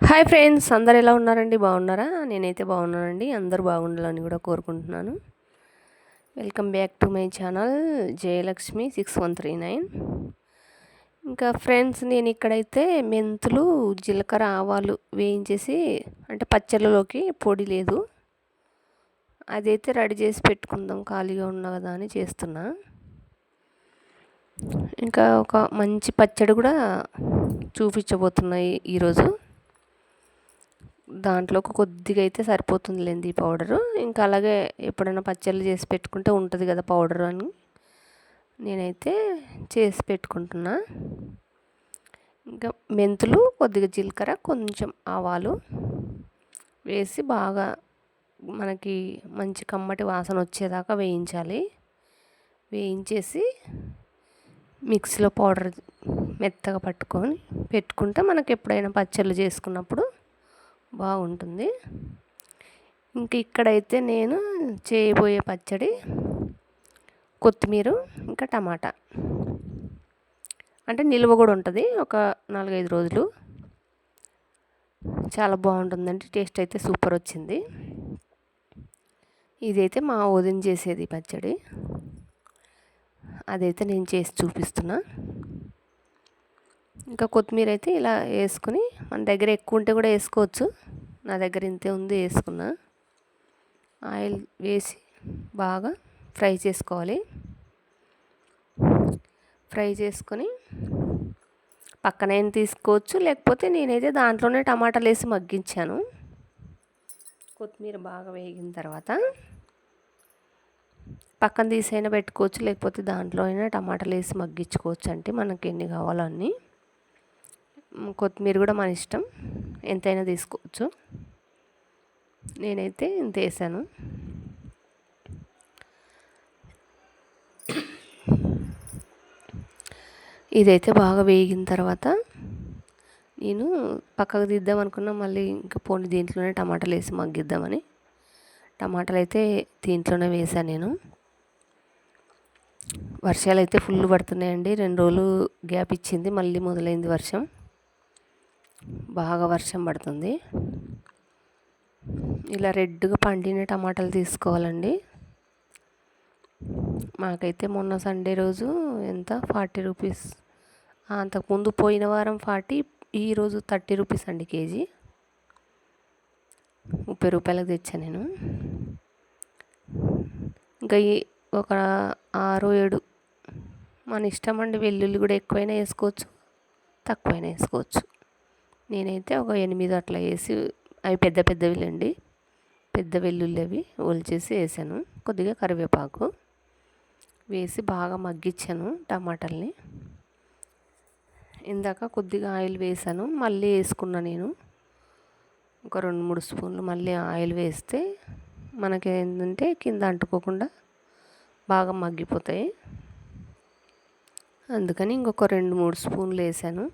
Hi friends అందరు ఎలా ఉన్నారండి? బాగున్నారా? నేనైతే బాగున్నానండి. అందరూ బాగుండాలని కూడా కోరుకుంటున్నాను. Welcome back to my channel Jayalakshmi six one three nine ఇంకా ఫ్రెండ్స్ నేను ఇక్కడైతే మెంతులు జీలకర్ర ఆవాలు వేయించేసి అంటే పచ్చళ్ళలోకి పొడి లేదు. అదైతే రెడీ చేసి పెట్టుకుందాం ఖాళీగా ఉన్నా కదా అని చేస్తున్నా. ఇంకా ఒక మంచి పచ్చడి కూడా చూపించబోతున్నాయి ఈరోజు. దాంట్లోకి కొద్దిగా అయితే సరిపోతుందిలేండి ఈ పౌడరు. ఇంకా అలాగే ఎప్పుడైనా పచ్చళ్ళు చేసి పెట్టుకుంటే ఉంటుంది కదా పౌడర్ అని నేనైతే చేసి పెట్టుకుంటున్నా. ఇంకా మెంతులు కొద్దిగా జీలకర్ర కొంచెం ఆవాలు వేసి బాగా మనకి మంచి కమ్మటి వాసన వచ్చేదాకా వేయించాలి. వేయించేసి మిక్సీలో పౌడర్ మెత్తగా పట్టుకొని పెట్టుకుంటే మనకి ఎప్పుడైనా పచ్చళ్ళు చేసుకున్నప్పుడు బాగుంటుంది. ఇంక ఇక్కడైతే నేను చేయబోయే పచ్చడి కొత్తిమీర ఇంకా టమాటా. అంటే నిల్వ కూడా ఉంటుంది ఒక నాలుగైదు రోజులు. చాలా బాగుంటుందండి టేస్ట్ అయితే సూపర్ వచ్చింది. ఇదైతే మా వదిన చేసేది పచ్చడి. అదైతే నేను చేసి చూపిస్తున్నా. ఇంకా కొత్తిమీర అయితే ఇలా వేసుకుని మన దగ్గర ఎక్కువ ఉంటే కూడా వేసుకోవచ్చు. నా దగ్గర ఇంతే ఉంది వేసుకున్నా. ఆయిల్ వేసి బాగా ఫ్రై చేసుకోవాలి. ఫ్రై చేసుకొని పక్కనైనా తీసుకోవచ్చు? లేకపోతే నేనైతే దాంట్లోనే టమాటాలు వేసి మగ్గించాను. కొత్తిమీర బాగా వేగిన తర్వాత పక్కన తీసైనా పెట్టుకోవచ్చు. లేకపోతే దాంట్లో అయినా టమాటాలు వేసి మగ్గించుకోవచ్చు. అంటే మనకి ఎన్ని కావాలో అన్నీ. కొత్తిమీర కూడా మన ఇష్టం. ఎంతైనా తీసుకోవచ్చు. నేనైతే ఇంత వేసాను. ఇదైతే బాగా వేగిన తర్వాత నేను పక్కకు తీద్దాం అనుకున్నా మళ్ళీ ఇంకా పోనీ దీంట్లోనే టమాటాలు వేసి మగ్గిద్దామని. టమాటాలు అయితే దీంట్లోనే వేసాను నేను. వర్షాలు అయితే ఫుల్ పడుతున్నాయండి. రెండు రోజులు గ్యాప్ ఇచ్చింది మళ్ళీ మొదలైంది వర్షం. బాగా వర్షం పడుతుంది. ఇలా రెడ్గా పండిన టమాటాలు తీసుకోవాలండి. మాకైతే మొన్న సండే రోజు ఎంత? Forty rupees. అంతకుముందు పోయిన వారం ఫార్టీ ఈరోజు థర్టీ రూపీస్ అండి కేజీ. ముప్పై రూపాయలకు తెచ్చాను నేను. ఇంకా ఒక ఆరు ఏడు మన ఇష్టం అండి వెల్లుల్లి కూడా ఎక్కువైనా వేసుకోవచ్చు తక్కువైనా వేసుకోవచ్చు. నేనైతే ఒక ఎనిమిది అట్లా వేసి అవి పెద్ద పెద్దవి అండి పెద్ద వెల్లుల్లి అవి ఒలిచేసి వేసాను. కొద్దిగా కరివేపాకు వేసి బాగా మగ్గించాను టమాటాలని. ఇందాక కొద్దిగా ఆయిల్ వేసాను. మళ్ళీ వేసుకున్నా నేను. ఒక రెండు మూడు స్పూన్లు మళ్ళీ ఆయిల్ వేస్తే మనకి ఏంటంటే కింద అంటుకోకుండా బాగా మగ్గిపోతాయి. అందుకని ఇంకొక రెండు మూడు స్పూన్లు వేసాను.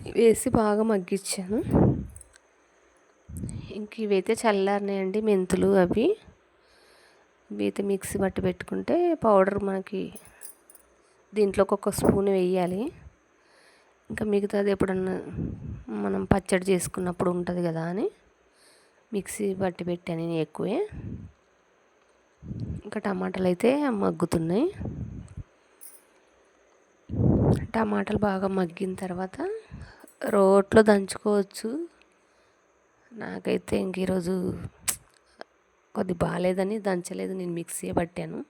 వేసి బాగా మగ్గించాను ఇంక ఇవైతే చల్లారినాయండి మెంతులు అవి. ఇవైతే మిక్సీ పట్టి పెట్టుకుంటే పౌడర్ మనకి దీంట్లోకి ఒక స్పూన్ వేయాలి. ఇంకా మిగతాది ఎప్పుడన్నా మనం పచ్చడి చేసుకున్నప్పుడు ఉంటుంది కదా అని మిక్సీ పట్టి పెట్టాను నేను ఎక్కువే. ఇంకా టమాటాలు అయితే మగ్గుతున్నాయి. టమాటాలు బాగా మగ్గిన తర్వాత రోట్లో దంచుకోవచ్చు. నాకైతే ఇంక ఈరోజు కొద్ది బాగాలేదని దంచలేదు నేను మిక్సీ పట్టాను.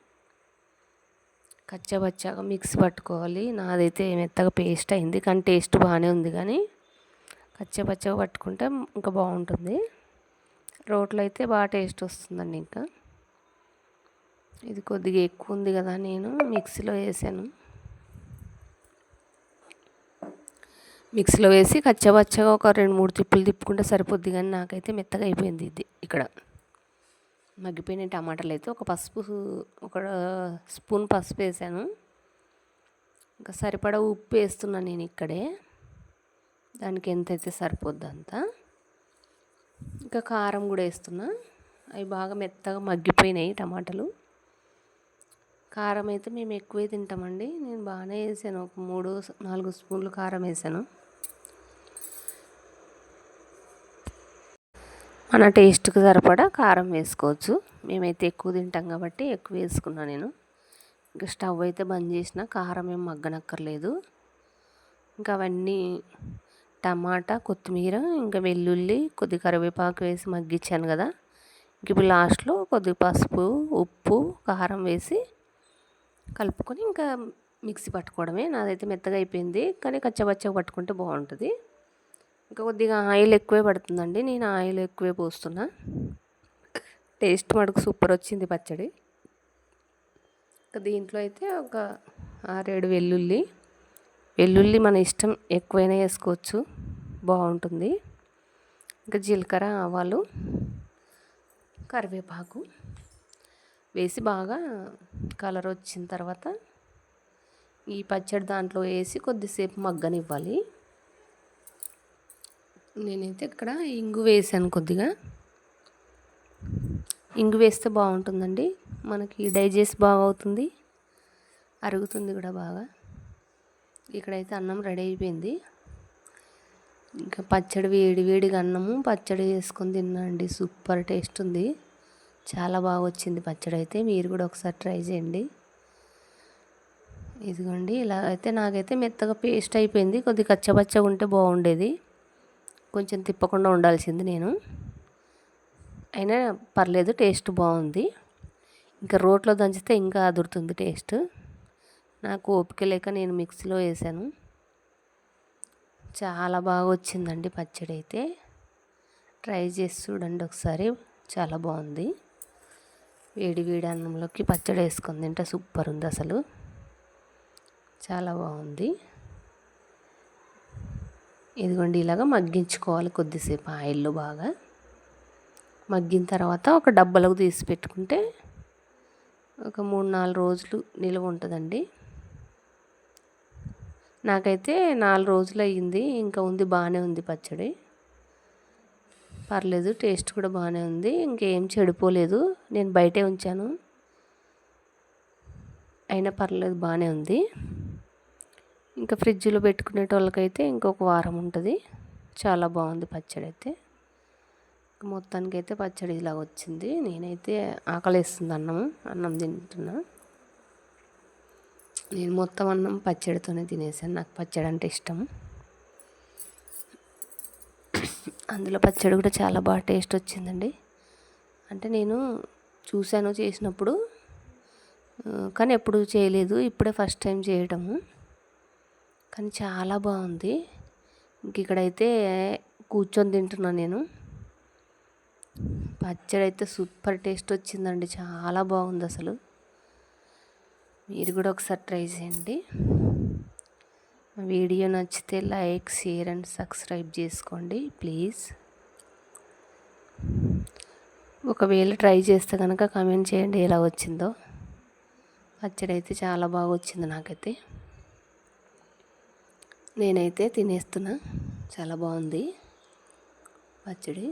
కచ్చాబచ్చాగా మిక్సీ పట్టుకోవాలి. నాదైతే మెత్తగా పేస్ట్ అయింది కానీ టేస్ట్ బాగానే ఉంది కానీ కచ్చబచ్చగా పట్టుకుంటే ఇంకా బాగుంటుంది. రోట్లో అయితే బాగా టేస్ట్ వస్తుందండి ఇంకా. ఇది కొద్దిగా ఎక్కువ ఉంది కదా నేను మిక్సీలో వేసాను. మిక్సీలో వేసి కచ్చబచ్చగా ఒక రెండు మూడు తిప్పులు తిప్పుకుంటే సరిపోద్ది కానీ నాకైతే మెత్తగా అయిపోయింది ఇది ఇక్కడ. మగ్గిపోయిన టమాటాలు అయితే ఒక పసుపు ఒక స్పూన్ పసుపు వేసాను. ఇంకా సరిపడా ఉప్పు వేస్తున్నాను నేను ఇక్కడే. దానికి ఎంతైతే సరిపోద్ది అంతా. ఇంకా కారం కూడా వేస్తున్నా. అవి బాగా మెత్తగా మగ్గిపోయినాయి టమాటాలు. కారం అయితే మేము ఎక్కువే తింటామండి. నేను బాగానే వేసాను. ఒక మూడు నాలుగు స్పూన్లు కారం వేసాను. మన టేస్ట్కి సరిపడా కారం వేసుకోవచ్చు. మేమైతే ఎక్కువ తింటాం కాబట్టి ఎక్కువ వేసుకున్నాను నేను. ఇంకా స్టవ్ అయితే బంద్ చేసిన కారం ఏం మగ్గనక్కర్లేదు. ఇంకా అవన్నీ టమాటా కొత్తిమీర ఇంకా వెల్లుల్లి కొద్ది కరివేపాకు వేసి మగ్గించాను కదా. ఇంక ఇప్పుడు లాస్ట్లో కొద్ది పసుపు ఉప్పు కారం వేసి కలుపుకొని ఇంకా మిక్సీ పట్టుకోవడమే. నాదైతే మెత్తగా అయిపోయింది. కానీ కచ్చబచ్చగా పట్టుకుంటే బాగుంటుంది. ఇంకా కొద్దిగా ఆయిల్ ఎక్కువే పడుతుందండి. నేను ఆయిల్ ఎక్కువే పోస్తున్నా. టేస్ట్ మటుకు సూపర్ వచ్చింది పచ్చడి. ఇంకా దీంట్లో అయితే ఒక ఆరేడు వెల్లుల్లి. వెల్లుల్లి మన ఇష్టం ఎక్కువైనా వేసుకోవచ్చు. బాగుంటుంది. ఇంకా జీలకర్ర ఆవాలు కరివేపాకు. వేసి బాగా కలర్ వచ్చిన తర్వాత ఈ పచ్చడి దాంట్లో వేసి కొద్దిసేపు మగ్గనివ్వాలి. నేనైతే ఇక్కడ ఇంగు వేసాను కొద్దిగా. ఇంగు వేస్తే బాగుంటుందండి. మనకి డైజెస్ట్ బాగా అవుతుంది అరుగుతుంది కూడా బాగా. ఇక్కడైతే అన్నం రెడీ అయిపోయింది. ఇంకా పచ్చడి వేడి వేడిగా అన్నము పచ్చడి వేసుకొని తిన్నాండి సూపర్ టేస్ట్ ఉంది. చాలా బాగా వచ్చింది పచ్చడి అయితే. మీరు కూడా ఒకసారి ట్రై చేయండి. ఇదిగోండి ఇలా అయితే నాకైతే మెత్తగా పేస్ట్ అయిపోయింది. కొద్దిగా కచ్చపచ్చగా ఉంటే బాగుండేది. కొంచెం తిప్పకుండా ఉండాల్సింది నేను. అయినా పర్లేదు టేస్ట్ బాగుంది. ఇంకా రోట్లో దంచితే ఇంకా అదురుతుంది టేస్ట్. నాకు ఓపిక లేక నేను మిక్సీలో వేసాను. చాలా బాగా వచ్చిందండి పచ్చడి అయితే. ట్రై చేసి చూడండి ఒకసారి. చాలా బాగుంది. వేడి వేడి అన్నంలోకి పచ్చడి వేసుకుని తింటే సూపర్ ఉంది అసలు. చాలా బాగుంది. ఇదిగోండి ఇలాగ మగ్గించుకోవాలి కొద్దిసేపు ఆయిల్లో బాగా. మగ్గిన తర్వాత ఒక డబ్బలకు తీసి పెట్టుకుంటే ఒక మూడు నాలుగు రోజులు నిల్వ ఉంటుందండి. నాకైతే నాలుగు రోజులు అయ్యింది ఇంకా ఉంది బాగానే ఉంది పచ్చడి. పర్లేదు టేస్ట్ కూడా బాగానే ఉంది. ఇంకేం చెడిపోలేదు. నేను బయటే ఉంచాను. అయినా పర్లేదు బాగానే ఉంది. ఇంకా ఫ్రిడ్జ్లో పెట్టుకునేటోళ్ళకైతే ఇంకొక వారం ఉంటుంది. చాలా బాగుంది పచ్చడి అయితే మొత్తానికి అయితే పచ్చడి ఇలా వచ్చింది. నేనైతే ఆకలిస్తుంది అన్నం అన్నం తింటున్నా. నేను మొత్తం అన్నం పచ్చడితోనే తినేసాను. నాకు పచ్చడి అంటే ఇష్టం. అందులో పచ్చడి కూడా చాలా బాగా టేస్ట్ వచ్చిందండి. అంటే నేను చూశాను చేసినప్పుడు కానీ ఎప్పుడు చేయలేదు. ఇప్పుడే ఫస్ట్ టైం చేయడము కానీ చాలా బాగుంది. ఇంక ఇక్కడైతే కూర్చొని తింటున్నాను నేను. పచ్చడి అయితే సూపర్ టేస్ట్ వచ్చిందండి. చాలా బాగుంది అసలు. మీరు కూడా ఒకసారి ట్రై చేయండి. వీడియో నచ్చితే లైక్ షేర్ అండ్ సబ్స్క్రైబ్ చేసుకోండి ప్లీజ్. ఒకవేళ ట్రై చేస్తే కనుక కమెంట్ చేయండి ఎలా వచ్చిందో. పచ్చడి అయితే చాలా బాగా వచ్చింది నాకైతే. నేనైతే తినేస్తున్నా చాలా బాగుంది పచ్చడి.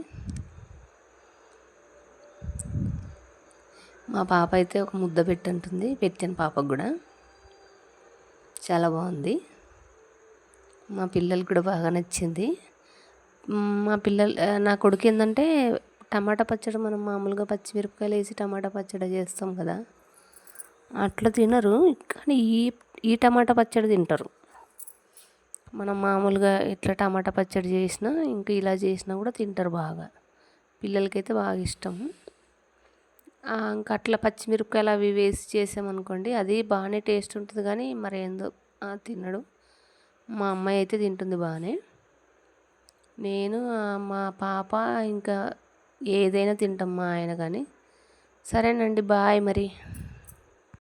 మా పాప అయితే ఒక ముద్ద పెట్టంటుంది పెట్టాను పాపకు కూడా. చాలా బాగుంది. మా పిల్లలకు కూడా బాగా నచ్చింది. మా పిల్లలు నా కొడుకు ఏంటంటే టమాటా పచ్చడి మనం మామూలుగా పచ్చిమిరపకాయలు వేసి టమాటా పచ్చడి చేస్తాం కదా. అట్లా తినరు కానీ ఈ ఈ టమాటా పచ్చడి తింటారు. మనం మామూలుగా ఎట్లా టమాటా పచ్చడి చేసినా ఇంకా ఇలా చేసినా కూడా తింటారు బాగా. పిల్లలకైతే బాగా ఇష్టం. ఇంకా అట్లా పచ్చిమిరపకాయలు అవి వేసి చేసామనుకోండి అది బాగానే టేస్ట్ ఉంటుంది కానీ మరి ఏందో తినడు. మా అమ్మాయి అయితే తింటుంది బాగానే. నేను మా పాప ఇంకా ఏదైనా తింటాం మా ఆయన కానీ. సరేనండి బాయ్ మరి.